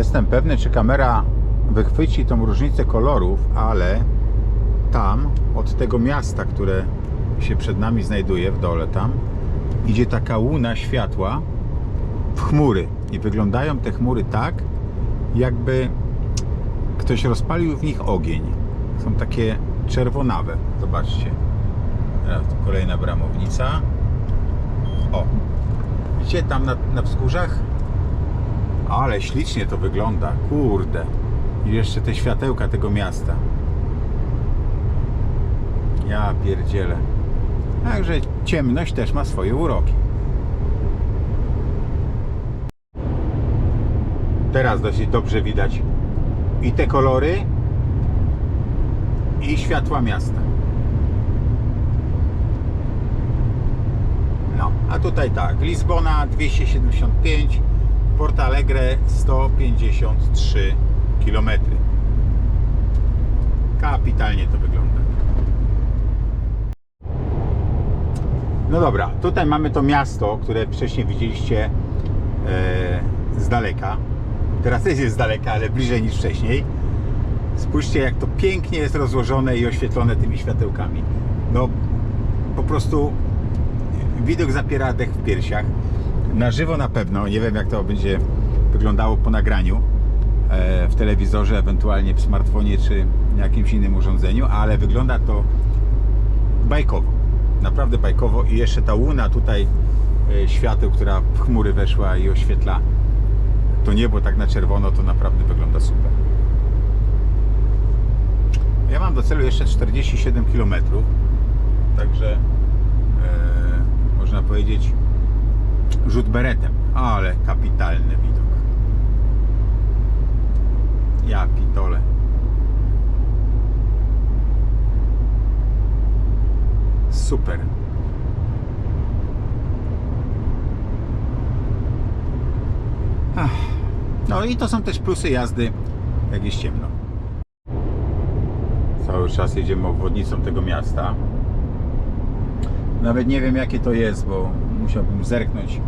jestem pewny, czy kamera wychwyci tą różnicę kolorów, ale tam, od tego miasta, które się przed nami znajduje, w dole tam, idzie taka łuna światła w chmury. I wyglądają te chmury tak, jakby ktoś rozpalił w nich ogień. Są takie czerwonawe. Zobaczcie. Teraz kolejna bramownica. O, widzicie tam na, na wzgórzach? Ale ślicznie to wygląda, kurde. I jeszcze te światełka tego miasta. Ja pierdzielę. Także ciemność też ma swoje uroki. Teraz dosyć dobrze widać i te kolory, i światła miasta. No, a tutaj tak, Lizbona 275, Porto Alegre 153 km. Kapitalnie to wygląda. No dobra, tutaj mamy to miasto, które wcześniej widzieliście e, z daleka. Teraz też jest z daleka, ale bliżej niż wcześniej. Spójrzcie, jak to pięknie jest rozłożone i oświetlone tymi światełkami. No, po prostu widok zapiera dech w piersiach. Na żywo na pewno, nie wiem jak to będzie wyglądało po nagraniu e, w telewizorze, ewentualnie w smartfonie czy jakimś innym urządzeniu, ale wygląda to bajkowo. Naprawdę bajkowo i jeszcze ta łuna tutaj e, świateł, która w chmury weszła i oświetla to niebo tak na czerwono, to naprawdę wygląda super. Ja mam do celu jeszcze 47 km, także e, można powiedzieć rzut beretem, ale kapitalny widok. Ja pitole. Super. Ach. No i to są też plusy jazdy, jak jest ciemno. Cały czas jedziemy obwodnicą tego miasta. Nawet nie wiem jakie to jest, bo musiałbym zerknąć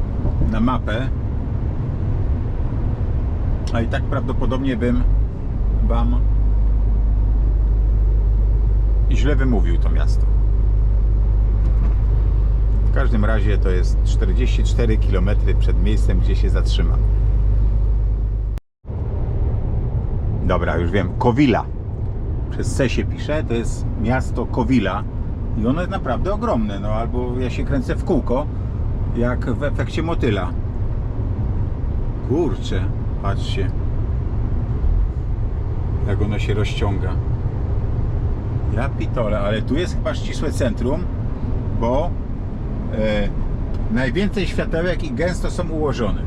na mapę. A i tak prawdopodobnie bym Wam źle wymówił to miasto. W każdym razie to jest 44 km przed miejscem, gdzie się zatrzymam. Dobra, już wiem. Kowila. Przez C się pisze. To jest miasto Kowila. I ono jest naprawdę ogromne. No albo ja się kręcę w kółko, jak w efekcie motyla. Kurczę, patrzcie. Jak ono się rozciąga. Ja pitole, ale tu jest chyba ścisłe centrum, bo e, najwięcej światełek i gęsto są ułożone.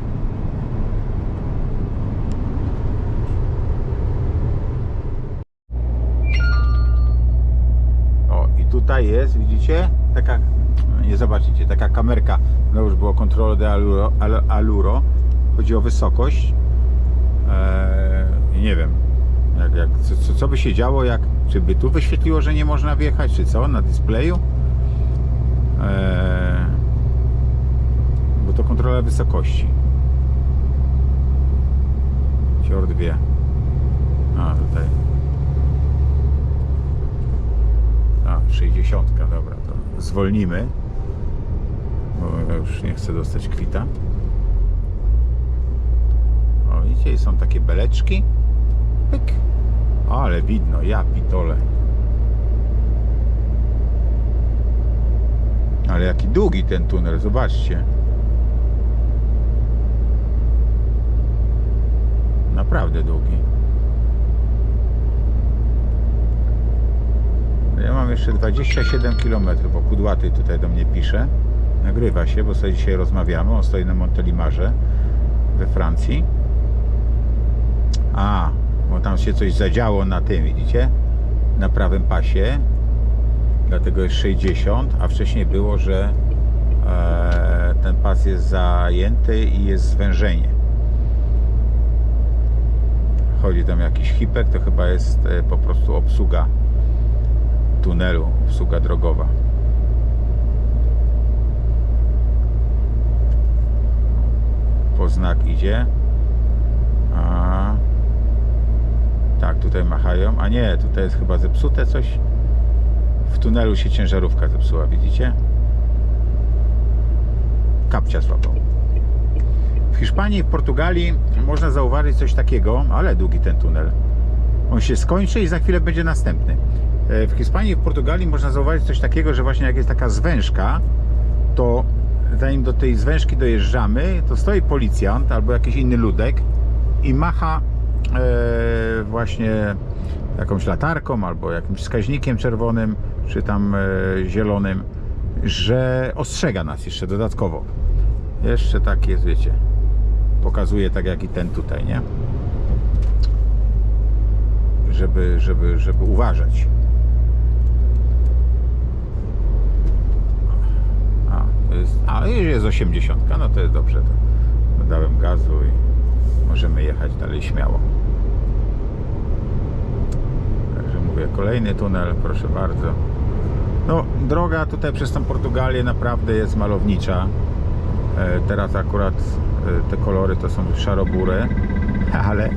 O, i tutaj jest, widzicie? Taka, nie zobaczycie, taka kamerka. No już było Control de Aluro, Al- Aluro. Chodzi o wysokość. Eee, nie wiem, jak, jak, co, co, by się działo, jak, czy by tu wyświetliło, że nie można wjechać, czy co, na displeju? Eee, bo to kontrola wysokości. Ciord wie. A, tutaj. A, 60, dobra, to zwolnimy. Bo ja już nie chcę dostać kwita. O, widzicie, są takie beleczki. Pyk. Ale widno, ja pitole. Ale jaki długi ten tunel, zobaczcie. Naprawdę długi. Ja mam jeszcze 27 km, bo Kudłaty tutaj do mnie pisze. Nagrywa się, bo sobie dzisiaj rozmawiamy. On stoi na Montelimarze we Francji. A, bo tam się coś zadziało na tym, widzicie? Na prawym pasie. Dlatego jest 60, a wcześniej było, że e, ten pas jest zajęty i jest zwężenie. Chodzi tam jakiś hipek, to chyba jest e, po prostu obsługa tunelu, obsługa drogowa. Po znak idzie. A Tak, tutaj machają. A nie, tutaj jest chyba zepsute coś. W tunelu się ciężarówka zepsuła, widzicie? Kapcia złapał. W Hiszpanii w Portugalii można zauważyć coś takiego, ale długi ten tunel. On się skończy i za chwilę będzie następny. E, W Hiszpanii w Portugalii można zauważyć coś takiego, że właśnie jak jest taka zwężka, to zanim do tej zwężki dojeżdżamy, to stoi policjant albo jakiś inny ludek i macha e, właśnie jakąś latarką albo jakimś wskaźnikiem czerwonym czy tam e, zielonym, że ostrzega nas jeszcze dodatkowo. Jeszcze tak jest, wiecie. Pokazuje tak jak i ten tutaj, nie? Żeby, żeby, żeby uważać. A, jest, a już jest 80, no to jest dobrze. To dodałem gazu i możemy jechać dalej śmiało. Także mówię, kolejny tunel, proszę bardzo. No, droga tutaj przez tą Portugalię naprawdę jest malownicza. E, Teraz akurat e, te kolory to są szarobure, ale,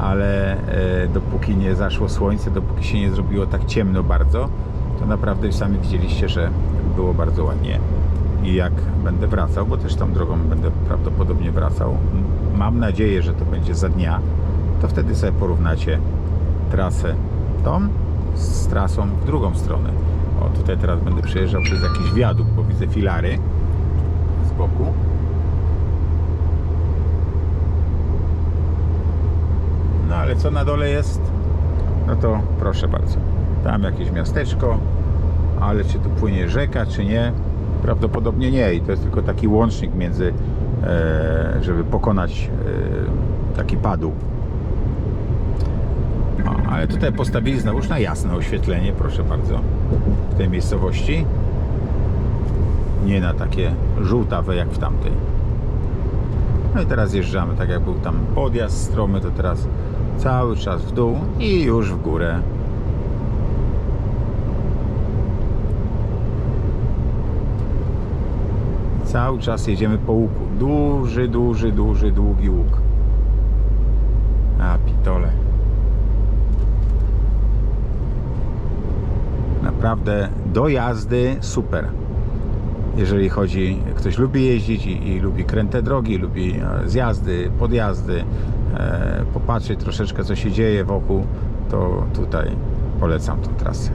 ale e, dopóki nie zaszło słońce, dopóki się nie zrobiło tak ciemno bardzo, to naprawdę sami widzieliście, że było bardzo ładnie. I jak będę wracał, bo też tą drogą będę prawdopodobnie wracał, mam nadzieję, że to będzie za dnia, to wtedy sobie porównacie trasę tą z trasą w drugą stronę. O, tutaj teraz będę przejeżdżał przez jakiś wiadukt, bo widzę filary z boku. No ale co na dole jest? No to proszę bardzo. Tam jakieś miasteczko, ale czy tu płynie rzeka, czy nie? Prawdopodobnie nie i to jest tylko taki łącznik między, e, żeby pokonać e, taki padł. Ale tutaj postawili znowuż na jasne oświetlenie, proszę bardzo, w tej miejscowości. Nie na takie żółtawe jak w tamtej. No i teraz jeżdżamy, tak jak był tam podjazd stromy, to teraz cały czas w dół i już w górę. Cały czas jedziemy po łuku. Duży, duży, duży, długi łuk. A, pitole. Naprawdę do jazdy super. Jeżeli chodzi, ktoś lubi jeździć i, i lubi kręte drogi, lubi e, zjazdy, podjazdy, e, popatrzeć troszeczkę co się dzieje wokół, to tutaj polecam tą trasę.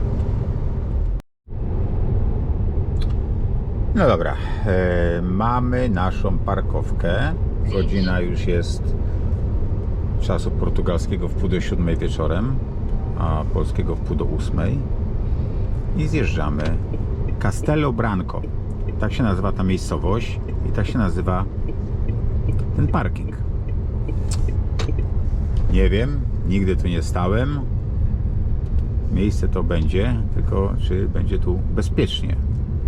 No dobra, e, mamy naszą parkowkę. Godzina już jest czasu portugalskiego w pół do siódmej wieczorem, a polskiego w pół do ósmej. I zjeżdżamy Castelo Branco. Tak się nazywa ta miejscowość i tak się nazywa ten parking. Nie wiem, nigdy tu nie stałem. Miejsce to będzie, tylko czy będzie tu bezpiecznie.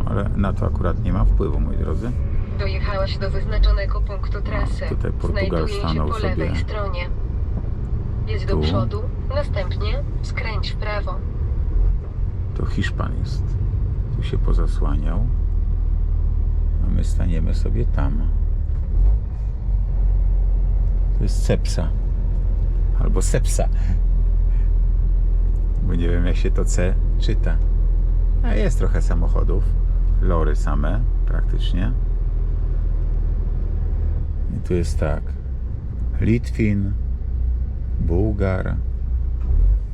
Ale na to akurat nie ma wpływu, moi drodzy. Dojechałeś do wyznaczonego punktu trasy. tutaj Portugal Znajduje się stanął po lewej sobie stronie. Jedź do przodu, następnie skręć w prawo. To Hiszpan jest. Tu się pozasłaniał. A my staniemy sobie tam. To jest Cepsa. Albo Sepsa. Bo nie wiem jak się to C czyta. A jest trochę samochodów. Lory same praktycznie. I tu jest tak. Litwin, Bułgar,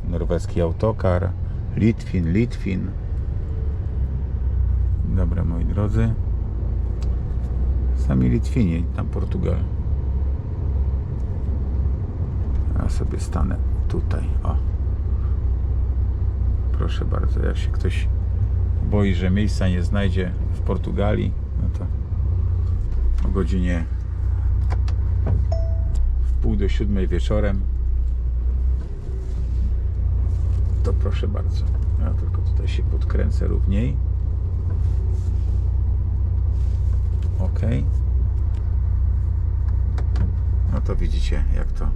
norweski autokar, Litwin, Litwin. Dobra, moi drodzy. Sami Litwini, tam Portugal. Ja sobie stanę tutaj. O. Proszę bardzo, jak się ktoś boi, że miejsca nie znajdzie w Portugalii, no to o godzinie w pół do siódmej wieczorem to proszę bardzo. Ja tylko tutaj się podkręcę równiej. Ok. No to widzicie, jak to,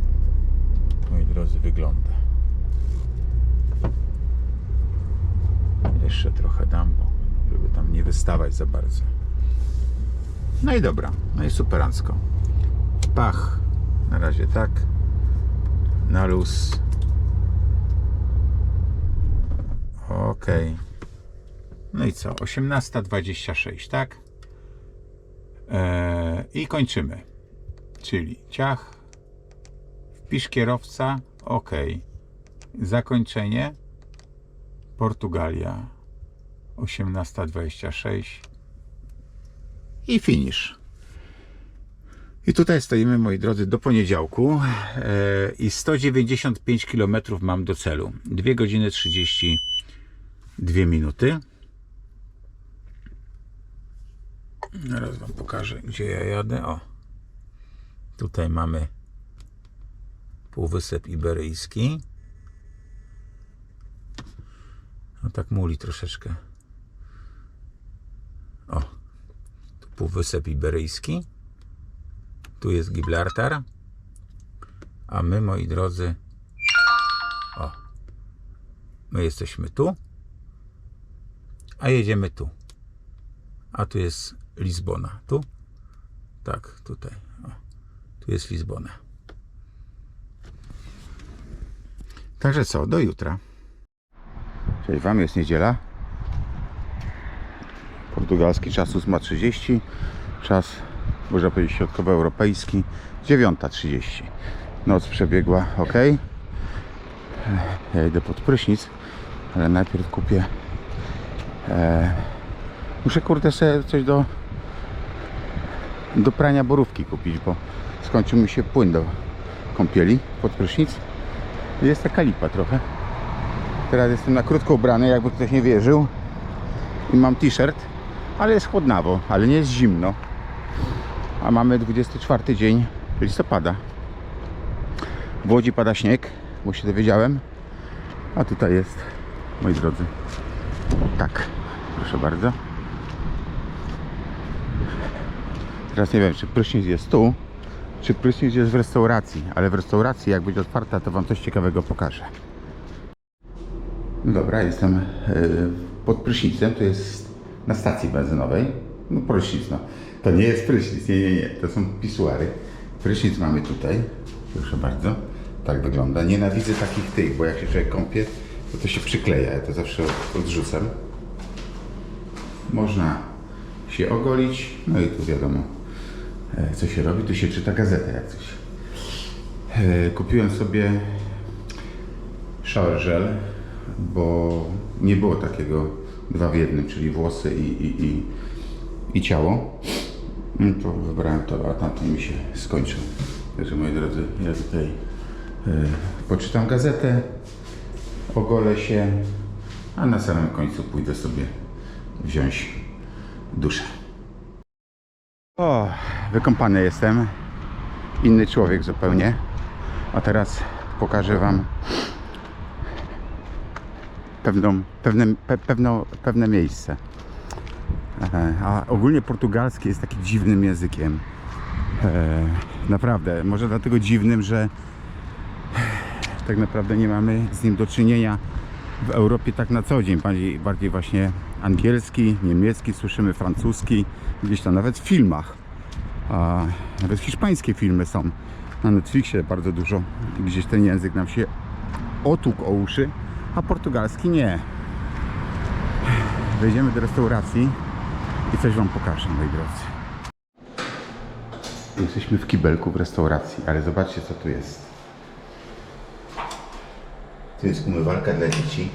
moi drodzy, wygląda. Jeszcze trochę dam, bo żeby tam nie wystawać za bardzo. No i dobra, no i superancko. Pach, na razie tak. Na luz Ok. No i co? 18.26, tak? Eee, I kończymy. Czyli ciach, wpisz kierowca, ok. Zakończenie, Portugalia, 18.26 i finish. I tutaj stoimy, moi drodzy, do poniedziałku e, i 195 km mam do celu. 2 godziny 32 minuty. Zaraz Wam pokażę, gdzie ja jadę. O, tutaj mamy Półwysep Iberyjski. No tak muli troszeczkę. O, tu Półwysep Iberyjski. Tu jest Gibraltar. A my, moi drodzy, o, my jesteśmy tu, a jedziemy tu. A tu jest Lizbona. Tu? Tak, tutaj. O, tu jest Lizbona. Także co, do jutra. Cześć Wam, jest niedziela. Portugalski czas 8.30. Czas, można powiedzieć, środkowoeuropejski 9.30. Noc przebiegła ok. Ja idę pod prysznic, ale najpierw kupię. E, muszę kurde sobie coś do do prania borówki kupić, bo skończył mi się płyn do kąpieli pod prysznic. Jest taka lipa trochę. Teraz jestem na krótko ubrany, jakby ktoś nie wierzył. I mam t-shirt, ale jest chłodnawo, ale nie jest zimno. A mamy 24 dzień listopada. W Łodzi pada śnieg, bo się dowiedziałem. A tutaj jest, moi drodzy. Tak, proszę bardzo. Teraz nie wiem, czy prysznic jest tu, czy prysznic jest w restauracji. Ale w restauracji, jak będzie otwarta, to Wam coś ciekawego pokażę. Dobra, jestem e, pod prysznicem. To jest na stacji benzynowej. No prysznic, no. To nie jest prysznic, nie, nie, nie. To są pisuary. Prysznic mamy tutaj. Proszę bardzo. Tak wygląda. Nienawidzę takich tych, bo jak się człowiek kąpie, to to się przykleja. Ja to zawsze odrzucam. Można się ogolić. No i tu wiadomo, e, co się robi. Tu się czyta gazetę jak coś. E, Kupiłem sobie shower gel, bo nie było takiego dwa w jednym, czyli włosy i, i, i, i ciało. No to wybrałem to, a tamten mi się skończył. Także moi drodzy, ja tutaj e, poczytam gazetę, ogolę się, a na samym końcu pójdę sobie wziąć duszę. O, wykąpany jestem. Inny człowiek zupełnie. A teraz pokażę Wam pewną, pewne, pe, pewno, pewne miejsce. A ogólnie portugalski jest takim dziwnym językiem. E, Naprawdę, może dlatego dziwnym, że tak naprawdę nie mamy z nim do czynienia w Europie tak na co dzień. Bardziej, bardziej właśnie angielski, niemiecki, słyszymy francuski, gdzieś tam nawet w filmach. Nawet hiszpańskie filmy są na Netflixie bardzo dużo. Gdzieś ten język nam się otłukł o uszy, a portugalski nie. Wejdziemy do restauracji i coś Wam pokażę, moi drodzy. Jesteśmy w kibelku w restauracji, ale zobaczcie co tu jest. Tu jest umywalka dla dzieci.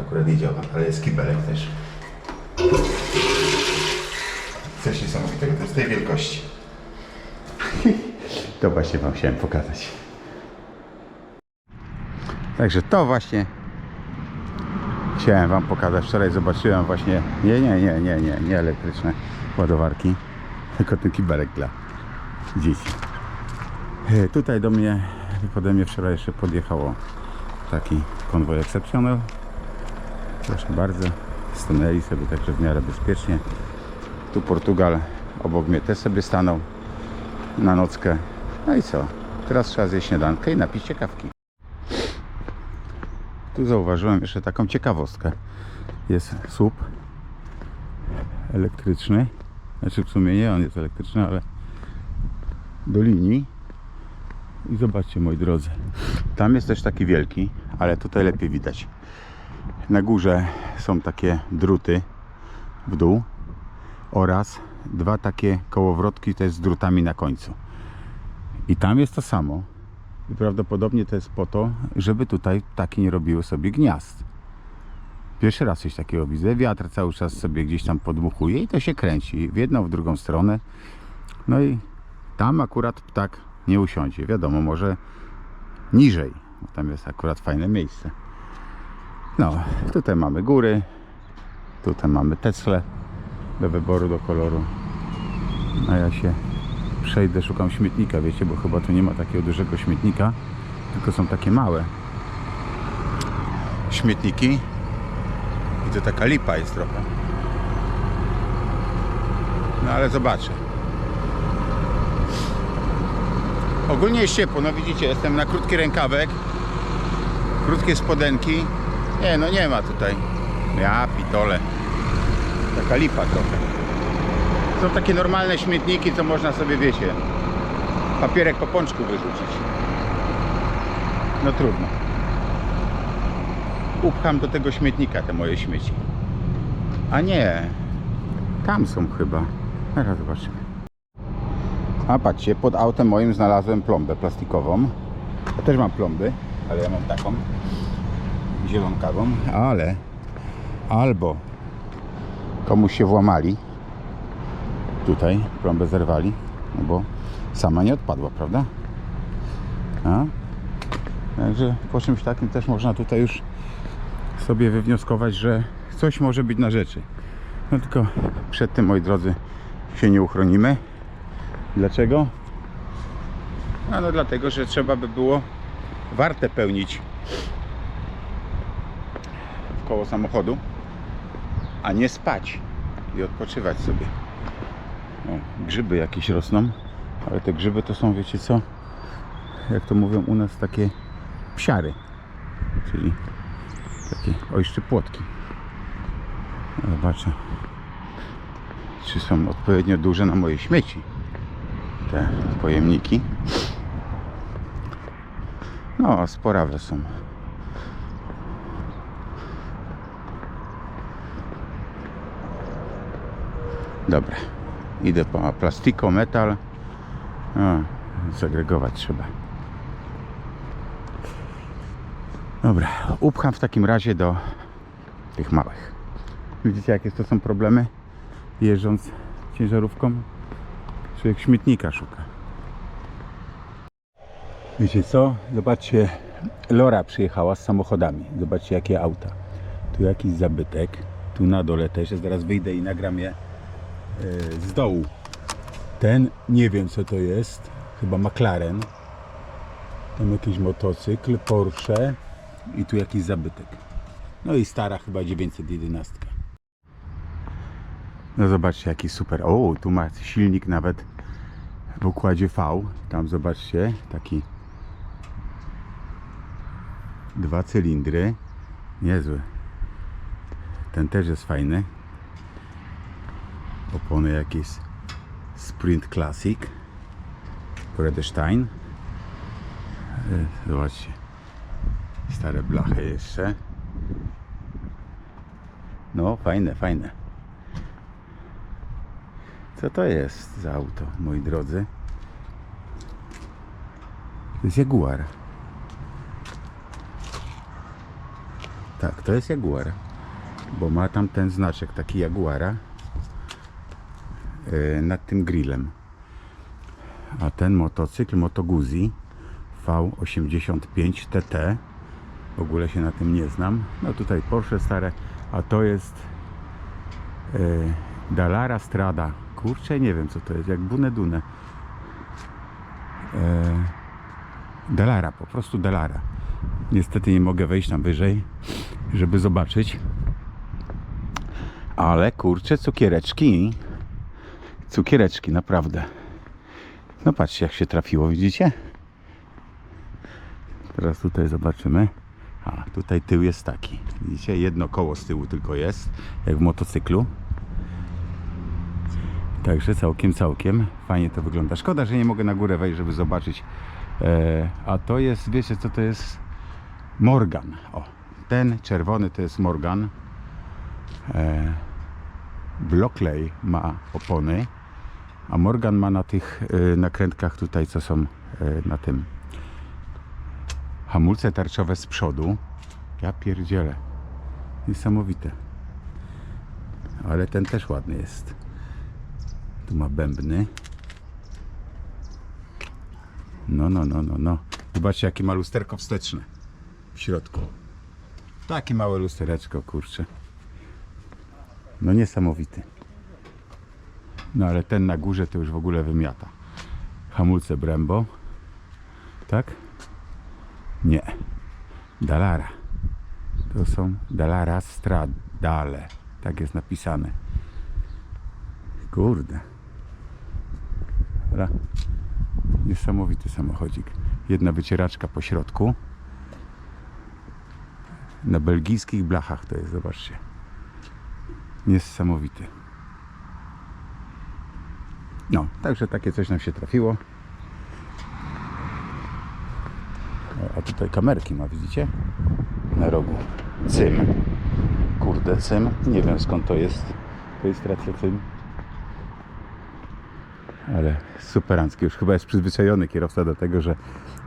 Akurat nie działa, ale jest kibelek też. Coś niesamowitego, to jest tej wielkości. To właśnie Wam chciałem pokazać. Także to właśnie chciałem Wam pokazać. Wczoraj zobaczyłem właśnie, nie, nie, nie, nie, nie, nie elektryczne ładowarki, tylko ten kibelek dla dzieci. E, Tutaj do mnie, pode mnie wczoraj jeszcze podjechało taki konwoj Exceptional. Proszę bardzo, stanęli sobie także w miarę bezpiecznie. Tu Portugal obok mnie też sobie stanął na nockę. No i co? Teraz trzeba zjeść śniadankę i napić się kawki. Tu zauważyłem jeszcze taką ciekawostkę. Jest słup elektryczny. Znaczy w sumie nie on jest elektryczny, ale do linii. I zobaczcie moi drodzy. Tam jest też taki wielki, ale tutaj lepiej widać. na górze są takie druty w dół oraz dwa takie kołowrotki też z drutami na końcu. I tam jest to samo. I prawdopodobnie to jest po to, żeby tutaj ptaki nie robiły sobie gniazd. Pierwszy raz coś takiego widzę. Wiatr cały czas sobie gdzieś tam podmuchuje i to się kręci w jedną, w drugą stronę. No i tam akurat ptak nie usiądzie. Wiadomo, może niżej. Tam jest akurat fajne miejsce. No, tutaj mamy góry. Tutaj mamy Tesla do wyboru, do koloru. A ja się przejdę, szukam śmietnika, wiecie, bo chyba tu nie ma takiego dużego śmietnika, tylko są takie małe śmietniki. I to taka lipa jest trochę. No ale zobaczę. Ogólnie jest ciepło, no widzicie, jestem na krótki rękawek, krótkie spodenki. Nie, no nie ma tutaj. Ja pitole. Taka lipa trochę. Są takie normalne śmietniki, co można sobie, wiecie, papierek po pączku wyrzucić. No trudno. Upcham do tego śmietnika te moje śmieci. A nie, tam są chyba. Teraz zobaczymy. A patrzcie, pod autem moim znalazłem plombę plastikową. Ja też mam plomby, ale ja mam taką zielonkawą, ale albo komuś się włamali tutaj, plombę zerwali, no bo sama nie odpadła, prawda? A? Także po czymś takim też można tutaj już sobie wywnioskować, że coś może być na rzeczy. No tylko przed tym, moi drodzy, się nie uchronimy. Dlaczego? A no dlatego, że trzeba by było wartę pełnić w koło samochodu, a nie spać i odpoczywać sobie. O, grzyby jakieś rosną, ale te grzyby to są, wiecie co? Jak to mówią u nas, takie psiary, czyli takie ojszczy płotki. Zobaczę, czy są odpowiednio duże na moje śmieci te pojemniki. No, sporawe są. Dobra, idę po plastiko, metal. Segregować trzeba. Dobra, upcham w takim razie do tych małych. Widzicie jakie to są problemy jeżdżąc ciężarówką? Człowiek śmietnika szuka. Wiecie co? Zobaczcie, Lora przyjechała z samochodami. Zobaczcie jakie auta. Tu jakiś zabytek. Tu na dole też. Zaraz wyjdę i nagram je z dołu. Ten nie wiem co to jest. Chyba McLaren. Tam jakiś motocykl, Porsche i tu jakiś zabytek. No i stara chyba 911. No zobaczcie jaki super. O, tu ma silnik nawet w układzie V. Tam zobaczcie, taki dwa cylindry. Niezły. Ten też jest fajny. Opony jakieś Sprint Classic. Bredestein. E, Zobaczcie. Stare blachy jeszcze. No, fajne, fajne. Co to jest za auto, moi drodzy? To jest Jaguar. Tak, to jest Jaguar. Bo ma tam ten znaczek taki Jaguara nad tym grillem. A ten motocykl Moto Guzzi V85 TT w ogóle się na tym nie znam. No tutaj Porsche stare, a to jest e, Dallara Strada. Kurczę, nie wiem co to jest, jak Bune Dune. E, Delara, po prostu Delara. Niestety nie mogę wejść tam wyżej, żeby zobaczyć. Ale kurczę, cukiereczki. Cukiereczki, naprawdę. No patrzcie, jak się trafiło, widzicie? Teraz tutaj zobaczymy. A, tutaj tył jest taki. Widzicie, jedno koło z tyłu tylko jest, jak w motocyklu. Także całkiem, całkiem fajnie to wygląda. Szkoda, że nie mogę na górę wejść, żeby zobaczyć. E, a to jest, wiecie co to jest? Morgan. O, ten czerwony to jest Morgan. E, Blockley ma opony, a Morgan ma na tych e, nakrętkach tutaj, co są e, na tym hamulce tarczowe z przodu. Ja pierdzielę. Niesamowite. Ale ten też ładny jest. Tu ma bębny. No, no, no, no, no. Zobaczcie, jakie ma lusterko wsteczne w środku. Takie małe lustereczko, kurczę. No niesamowity. No ale ten na górze to już w ogóle wymiata. Hamulce Brembo. Tak? Nie. Dalara. To są Dalara Stradale. Tak jest napisane. Kurde. Dobra. Niesamowity samochodzik. Jedna wycieraczka po środku. Na belgijskich blachach to jest, zobaczcie. Niesamowity. No, także takie coś nam się trafiło. A tutaj kamerki ma, widzicie? Na rogu. Cym. Kurde, cym. Nie wiem skąd to jest. Rejestracja cym. Ale superancki. Już chyba jest przyzwyczajony kierowca do tego, że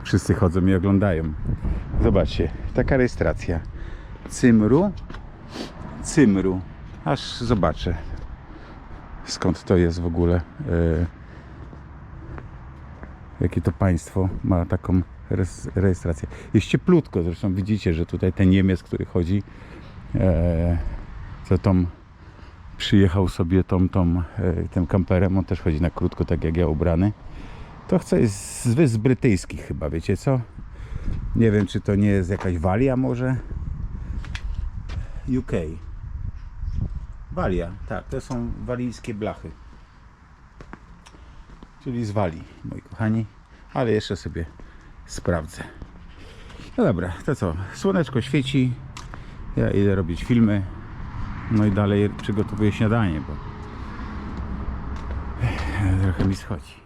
wszyscy chodzą i oglądają. Zobaczcie, taka rejestracja. Cymru. Cymru. Aż zobaczę skąd to jest w ogóle. E, jakie to państwo ma taką rejestrację. Jest cieplutko, zresztą widzicie, że tutaj ten Niemiec, który chodzi, e, co tą przyjechał sobie tą, tą, e, tym kamperem, on też chodzi na krótko, tak jak ja ubrany. To chce jest z wysp brytyjskich chyba, wiecie co? Nie wiem, czy to nie jest jakaś Walia może? UK. Walia, tak, to są walijskie blachy. Czyli z Walii, moi kochani. Ale jeszcze sobie sprawdzę. No dobra, to co? Słoneczko świeci. Ja idę robić filmy. No i dalej przygotowuję śniadanie, bo trochę mi schodzi.